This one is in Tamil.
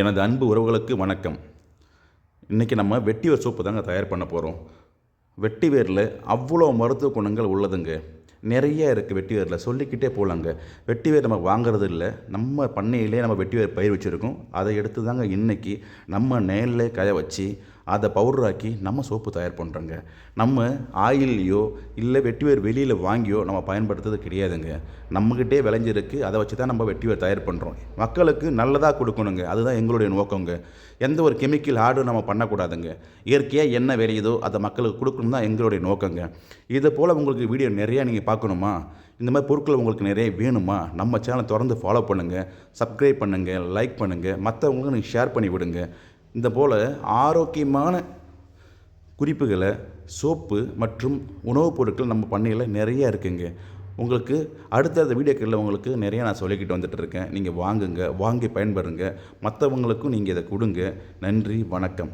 எனது அன்பு உறவுகளுக்கு வணக்கம். இன்றைக்கி நம்ம வெட்டிவேர் சோப்பு தாங்க தயார் பண்ண போகிறோம் வெட்டிவேரில் அவ்வளோ மருத்துவ குணங்கள் உள்ளதுங்க. நிறைய இருக்குது வெட்டிவேரில். சொல்லிக்கிட்டே போகலாங்க வெட்டிவேர் நம்ம வாங்குறது இல்லை. நம்ம பண்ணையிலே நம்ம வெட்டிவேர் பயிர் வச்சுருக்கோம். அதை எடுத்து தாங்க இன்றைக்கி நம்ம நேரில் காய வச்சு அதை பவுடராக்கி நம்ம சோப்பு தயார் பண்ணுறோங்க நம்ம ஆயில்லையோ இல்லை வெட்டிவேர் வெளியில் வாங்கியோ நம்ம பயன்படுத்துறது கிடையாதுங்க. நம்மக்கிட்டே விளைஞ்சிருக்கு அதை வச்சு தான் நம்ம வெட்டிவேர் தயார் பண்ணுறோம் மக்களுக்கு நல்லதாக கொடுக்கணுங்க. அதுதான் எங்களுடைய நோக்கங்க. எந்த ஒரு கெமிக்கல் ஆடும் நம்ம பண்ணக்கூடாதுங்க. இயற்கையாக என்ன விளையுதோ அதை மக்களுக்கு கொடுக்கணும் தான் எங்களுடைய நோக்கங்க. இதை போல் உங்களுக்கு வீடியோ நிறையா நீங்கள் பார்க்கணுமா? இந்த மாதிரி பொருட்கள் உங்களுக்கு நிறைய வேணுமா? நம்ம சேனலை தொடர்ந்து ஃபாலோ பண்ணுங்கள் சப்ஸ்கிரைப் பண்ணுங்கள் லைக் பண்ணுங்கள் மற்றவங்களுக்கு நீங்கள் ஷேர் பண்ணி விடுங்க. இந்த போல் ஆரோக்கியமான குறிப்புகளை சோப்பு மற்றும் உணவுப் பொருட்கள் நம்ம பண்ணையில் நிறைய இருக்குங்க. உங்களுக்கு அடுத்தடுத்த வீடியோக்களில் உங்களுக்கு நிறைய நான் சொல்லிக்கிட்டு வந்துட்டு இருக்கேன். நீங்கள் வாங்குங்க வாங்கி பயன்பெறுங்க மற்றவங்களுக்கும் நீங்கள் இதை கொடுங்க. நன்றி வணக்கம்.